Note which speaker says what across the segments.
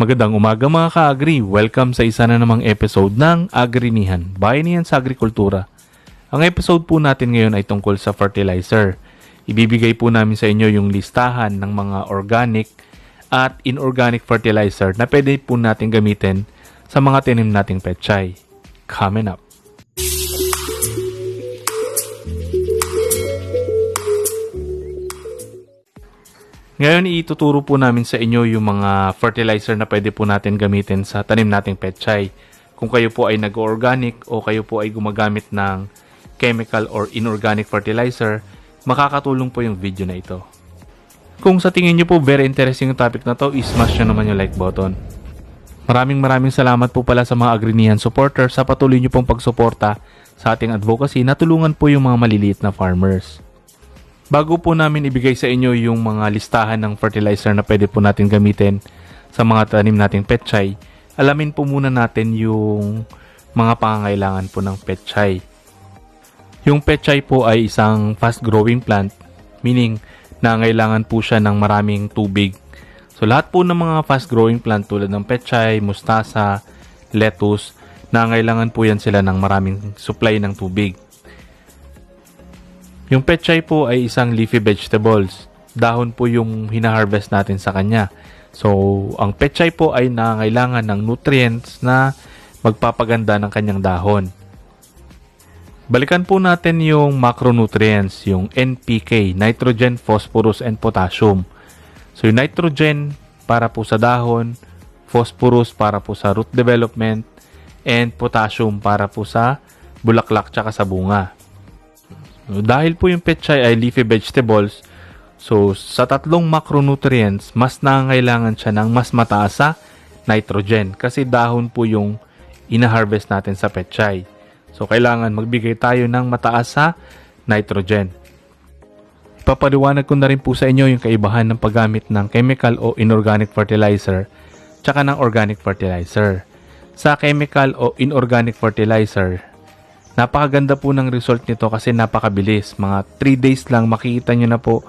Speaker 1: Magandang umaga mga ka-agri. Welcome sa isa na namang episode ng Agrinihan, Bayanihan sa Agrikultura. Ang episode po natin ngayon ay tungkol sa fertilizer. Ibibigay po namin sa inyo yung listahan ng mga organic at inorganic fertilizer na pwede po natin gamitin sa mga tinim nating pechay. Coming up. Ngayon, ituturo po namin sa inyo yung mga fertilizer na pwede po natin gamitin sa tanim nating petchay. Kung kayo po ay nag-organic o kayo po ay gumagamit ng chemical or inorganic fertilizer, makakatulong po yung video na ito. Kung sa tingin nyo po very interesting yung topic na to, ismash nyo naman yung like button. Maraming maraming salamat po pala sa mga Agrinian supporters sa patuloy nyo pong pagsuporta sa ating advocacy na tulungan po yung mga maliliit na farmers. Bago po namin ibigay sa inyo yung mga listahan ng fertilizer na pwede po natin gamitin sa mga tanim nating petchay, alamin po muna natin yung mga pangangailangan po ng petchay. Yung petchay po ay isang fast-growing plant, meaning nangailangan po siya ng maraming tubig. So lahat po ng mga fast-growing plant tulad ng petchay, mustasa, lettuce, nangailangan po yan sila ng maraming supply ng tubig. Yung petchay po ay isang leafy vegetables. Dahon po yung hinaharvest natin sa kanya. So, ang petchay po ay nangailangan ng nutrients na magpapaganda ng kanyang dahon. Balikan po natin yung macronutrients, yung NPK, nitrogen, phosphorus, and potassium. So, yung nitrogen para po sa dahon, phosphorus para po sa root development, and potassium para po sa bulaklak tsaka sa bunga. Dahil po yung petchay ay leafy vegetables, so sa tatlong macronutrients, mas nangangailangan siya ng mas mataas sa nitrogen kasi dahon po yung ina-harvest natin sa petchay. So kailangan magbigay tayo ng mataas sa nitrogen. Ipapaliwanag ko na rin po sa inyo yung kaibahan ng paggamit ng chemical o inorganic fertilizer tsaka ng organic fertilizer. Sa chemical o inorganic fertilizer, Napakaganda po ng result nito kasi napakabilis. Mga 3 days lang makikita nyo na po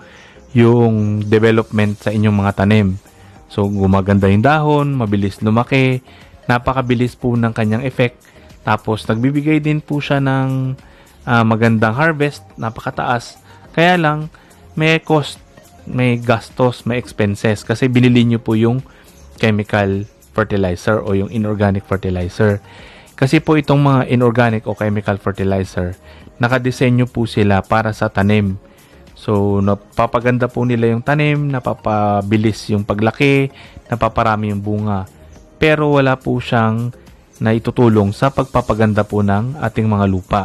Speaker 1: yung development sa inyong mga tanim. So gumaganda yung dahon, mabilis lumaki, napakabilis po ng kanyang effect. Tapos nagbibigay din po siya ng uh, magandang harvest, napakataas. Kaya lang may cost, may gastos, may expenses kasi binili nyo po yung chemical fertilizer o yung inorganic fertilizer. Kasi po itong mga inorganic o chemical fertilizer, nakadesenyo po sila para sa tanim. So, napapaganda po nila yung tanim, napapabilis yung paglaki, napaparami yung bunga. Pero wala po siyang naitutulong sa pagpapaganda po ng ating mga lupa.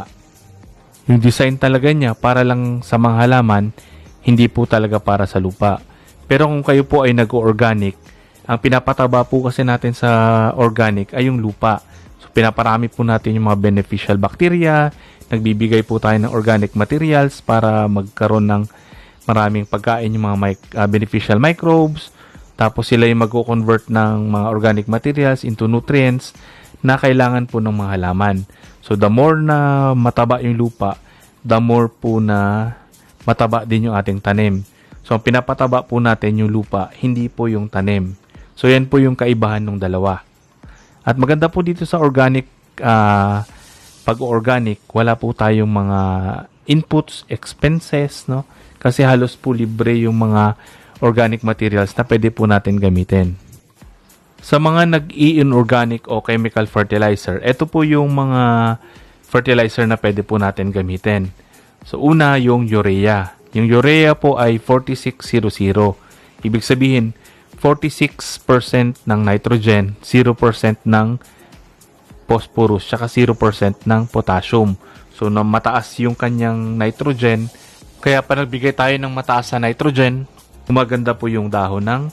Speaker 1: Yung design talaga niya para lang sa mga halaman, hindi po talaga para sa lupa. Pero kung kayo po ay nag-organic, ang pinapataba po kasi natin sa organic ay yung lupa pinaparami po natin yung mga beneficial bacteria, nagbibigay po tayo ng organic materials para magkaroon ng maraming pagkain yung mga mic- uh, beneficial microbes. Tapos sila yung mag-convert ng mga organic materials into nutrients na kailangan po ng mga halaman. So the more na mataba yung lupa, the more po na mataba din yung ating tanim. So ang pinapataba po natin yung lupa, hindi po yung tanim. So yan po yung kaibahan ng dalawa. At maganda po dito sa organic, uh, pag-organic, wala po tayong mga inputs, expenses, no? Kasi halos po libre yung mga organic materials na pwede po natin gamitin. Sa mga nag-i-inorganic o chemical fertilizer, ito po yung mga fertilizer na pwede po natin gamitin. So, una, yung urea. Yung urea po ay 4600. Ibig sabihin, 46% ng nitrogen, 0% ng phosphorus, saka 0% ng potassium. So, na mataas yung kanyang nitrogen, kaya pa nagbigay tayo ng mataas sa nitrogen, gumaganda po yung dahon ng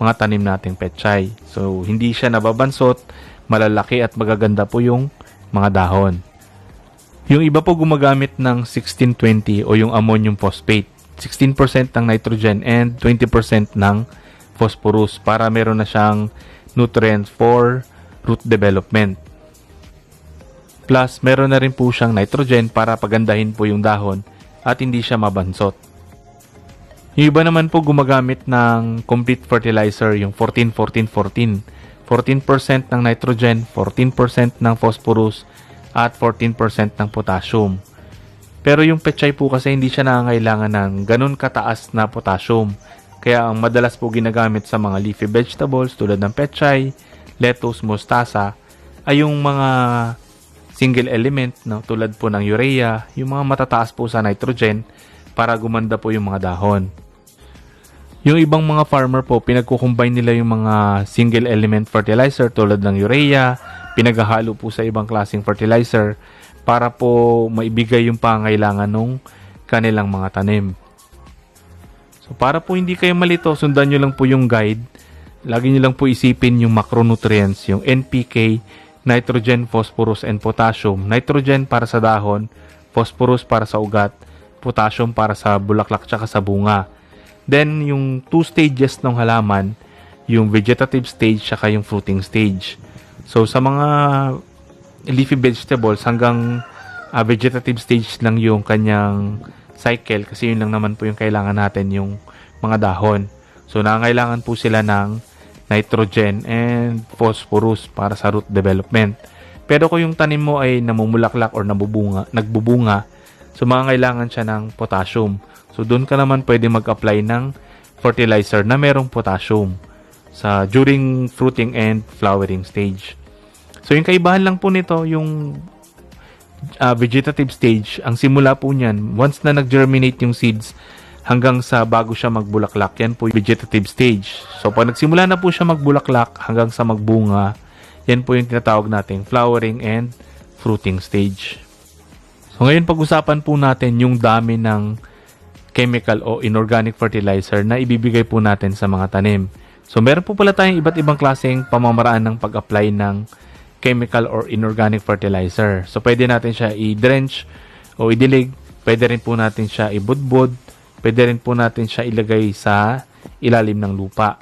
Speaker 1: mga tanim nating petchay. So, hindi siya nababansot, malalaki at magaganda po yung mga dahon. Yung iba po gumagamit ng 1620 o yung ammonium phosphate. 16% ng nitrogen and 20% ng phosphorus para meron na siyang nutrients for root development. Plus, meron na rin po siyang nitrogen para pagandahin po yung dahon at hindi siya mabansot. Yung iba naman po gumagamit ng complete fertilizer, yung 14-14-14. 14% ng nitrogen, 14% ng phosphorus, at 14% ng potassium. Pero yung pechay po kasi hindi siya nangangailangan ng ganun kataas na potassium. Kaya ang madalas po ginagamit sa mga leafy vegetables tulad ng pechay, lettuce, mustasa ay yung mga single element no, tulad po ng urea, yung mga matataas po sa nitrogen para gumanda po yung mga dahon. Yung ibang mga farmer po, pinagkukombine nila yung mga single element fertilizer tulad ng urea, pinaghahalo po sa ibang klaseng fertilizer para po maibigay yung pangailangan ng kanilang mga tanim. So para po hindi kayo malito, sundan nyo lang po yung guide. Lagi nyo lang po isipin yung macronutrients, yung NPK, nitrogen, phosphorus, and potassium. Nitrogen para sa dahon, phosphorus para sa ugat, potassium para sa bulaklak tsaka sa bunga. Then, yung two stages ng halaman, yung vegetative stage tsaka yung fruiting stage. So, sa mga leafy vegetables, hanggang uh, vegetative stage lang yung kanyang cycle kasi yun lang naman po yung kailangan natin yung mga dahon. So, nangailangan po sila ng nitrogen and phosphorus para sa root development. Pero kung yung tanim mo ay namumulaklak or nabubunga, nagbubunga, so mga kailangan siya ng potassium. So, doon ka naman pwede mag-apply ng fertilizer na merong potassium sa during fruiting and flowering stage. So, yung kaibahan lang po nito, yung uh, vegetative stage, ang simula po niyan, once na nag-germinate yung seeds, hanggang sa bago siya magbulaklak, yan po yung vegetative stage. So, pag nagsimula na po siya magbulaklak hanggang sa magbunga, yan po yung tinatawag nating flowering and fruiting stage. So, ngayon pag-usapan po natin yung dami ng chemical o inorganic fertilizer na ibibigay po natin sa mga tanim. So meron po pala tayong iba't ibang klaseng pamamaraan ng pag-apply ng chemical or inorganic fertilizer. So pwede natin siya i-drench o idilig, pwede rin po natin siya ibudbud, pwede rin po natin siya ilagay sa ilalim ng lupa.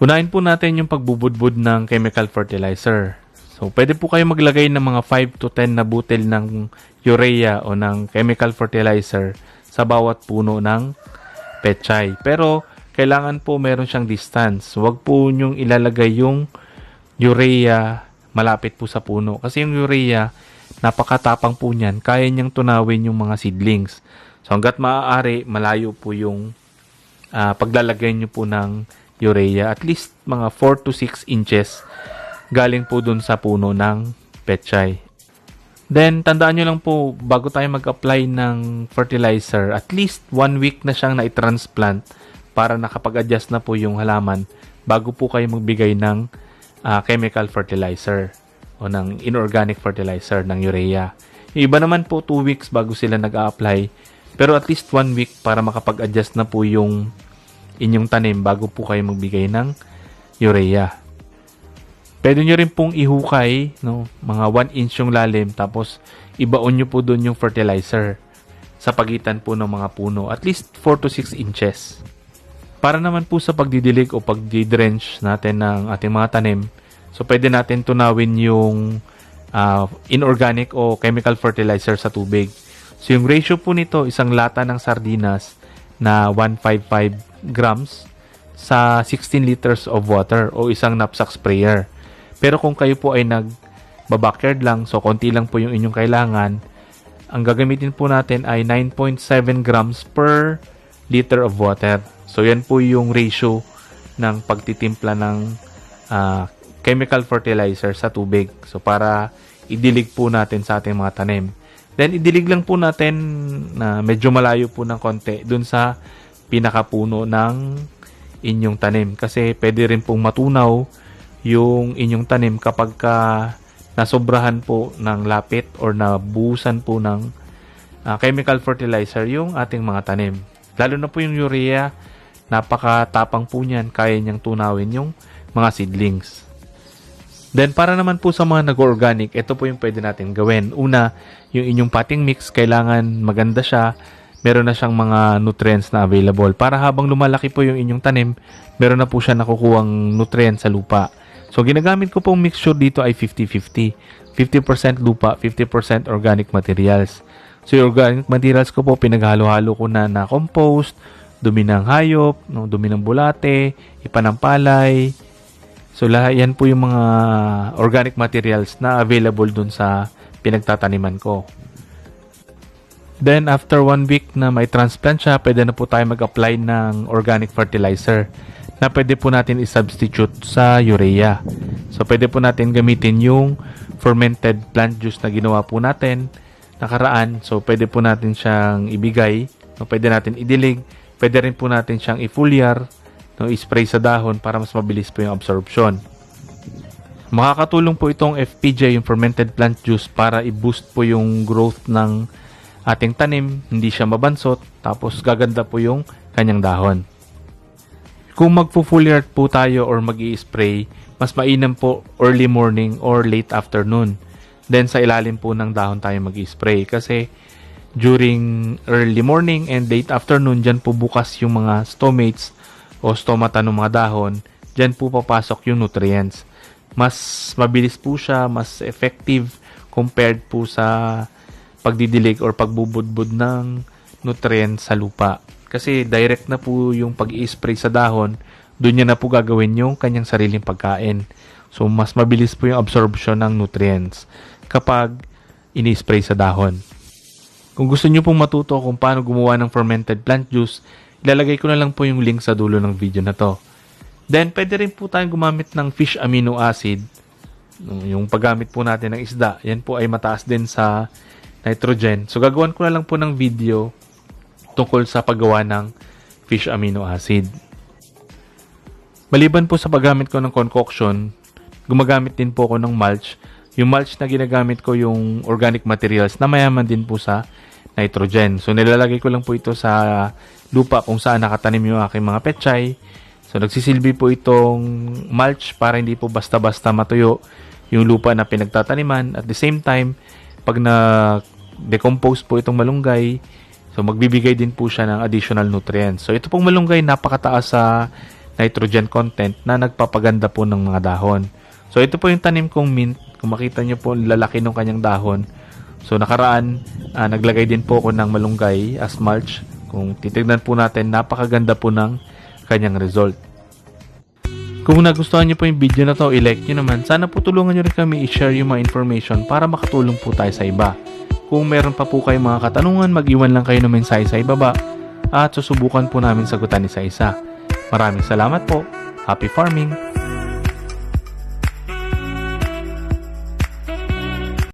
Speaker 1: Unahin po natin yung pagbubudbud ng chemical fertilizer. So, pwede po kayo maglagay ng mga 5 to 10 na butil ng urea o ng chemical fertilizer sa bawat puno ng pechay. Pero, kailangan po meron siyang distance. Huwag po nyong ilalagay yung urea malapit po sa puno. Kasi yung urea, napakatapang po niyan. Kaya niyang tunawin yung mga seedlings. So, hanggat maaari, malayo po yung uh, paglalagay niyo po ng urea. At least mga 4 to 6 inches galing po dun sa puno ng pechay. Then, tandaan nyo lang po, bago tayo mag-apply ng fertilizer, at least one week na siyang na-transplant para nakapag-adjust na po yung halaman bago po kayo magbigay ng uh, chemical fertilizer o ng inorganic fertilizer ng urea. Yung iba naman po 2 weeks bago sila nag-a-apply pero at least 1 week para makapag-adjust na po yung inyong tanim bago po kayo magbigay ng urea. Pwede nyo rin pong ihukay, no, mga 1 inch yung lalim, tapos ibaon nyo po doon yung fertilizer sa pagitan po ng mga puno. At least 4 to 6 inches. Para naman po sa pagdidilig o pagdidrench natin ng ating mga tanim, so pwede natin tunawin yung uh, inorganic o chemical fertilizer sa tubig. So yung ratio po nito, isang lata ng sardinas na 155 grams sa 16 liters of water o isang knapsack sprayer. Pero kung kayo po ay nag backyard lang, so konti lang po yung inyong kailangan, ang gagamitin po natin ay 9.7 grams per liter of water. So yan po yung ratio ng pagtitimpla ng uh, chemical fertilizer sa tubig. So para idilig po natin sa ating mga tanim. Then idilig lang po natin na medyo malayo po ng konti dun sa pinakapuno ng inyong tanim kasi pwede rin pong matunaw yung inyong tanim kapag ka nasobrahan po ng lapit or nabuhusan po ng uh, chemical fertilizer yung ating mga tanim. Lalo na po yung urea, napakatapang po niyan, kaya niyang tunawin yung mga seedlings. Then para naman po sa mga nag-organic, ito po yung pwede natin gawin. Una, yung inyong potting mix, kailangan maganda siya, meron na siyang mga nutrients na available. Para habang lumalaki po yung inyong tanim, meron na po siya nakukuhang nutrients sa lupa. So, ginagamit ko pong mixture dito ay 50-50. 50% lupa, 50% organic materials. So, yung organic materials ko po, pinaghalo-halo ko na na compost, dumi ng hayop, no, dumi ng bulate, ipa ng palay, So lahat yan po yung mga organic materials na available dun sa pinagtataniman ko. Then after one week na may transplant siya, pwede na po tayo mag-apply ng organic fertilizer na pwede po natin i-substitute sa urea. So pwede po natin gamitin yung fermented plant juice na ginawa po natin nakaraan. So pwede po natin siyang ibigay, no, pwede natin idilig, pwede rin po natin siyang i-foliar, no, i-spray sa dahon para mas mabilis po yung absorption. Makakatulong po itong FPJ, yung fermented plant juice, para i-boost po yung growth ng ating tanim, hindi siya mabansot, tapos gaganda po yung kanyang dahon. Kung magpo-foliar po tayo or mag spray mas mainam po early morning or late afternoon. Then sa ilalim po ng dahon tayo mag spray kasi during early morning and late afternoon, dyan po bukas yung mga stomates o stomata ng mga dahon, dyan po papasok yung nutrients. Mas mabilis po siya, mas effective compared po sa pagdidilig or pagbubudbud ng nutrients sa lupa. Kasi direct na po yung pag-i-spray sa dahon, doon niya na po gagawin yung kanyang sariling pagkain. So, mas mabilis po yung absorption ng nutrients kapag ini-spray sa dahon. Kung gusto niyo pong matuto kung paano gumawa ng fermented plant juice, ilalagay ko na lang po yung link sa dulo ng video na to. Then, pwede rin po tayong gumamit ng fish amino acid. Yung paggamit po natin ng isda, yan po ay mataas din sa nitrogen. So, gagawan ko na lang po ng video tungkol sa paggawa ng fish amino acid. Maliban po sa paggamit ko ng concoction, gumagamit din po ako ng mulch. Yung mulch na ginagamit ko yung organic materials na mayaman din po sa nitrogen. So nilalagay ko lang po ito sa lupa kung saan nakatanim yung aking mga petchay. So nagsisilbi po itong mulch para hindi po basta-basta matuyo yung lupa na pinagtataniman. At the same time, pag na-decompose po itong malunggay, so magbibigay din po siya ng additional nutrients. So ito pong malunggay napakataas sa nitrogen content na nagpapaganda po ng mga dahon. So ito po yung tanim kong mint. Kung makita nyo po lalaki ng kanyang dahon. So nakaraan, ah, naglagay din po ako ng malunggay as mulch. Kung titignan po natin, napakaganda po ng kanyang result. Kung nagustuhan nyo po yung video na to, i-like nyo naman. Sana po tulungan nyo rin kami i-share yung mga information para makatulong po tayo sa iba. Kung meron pa po kayong mga katanungan, mag-iwan lang kayo ng mensahe sa ibaba at susubukan po namin sagutan isa-isa. Maraming salamat po. Happy farming!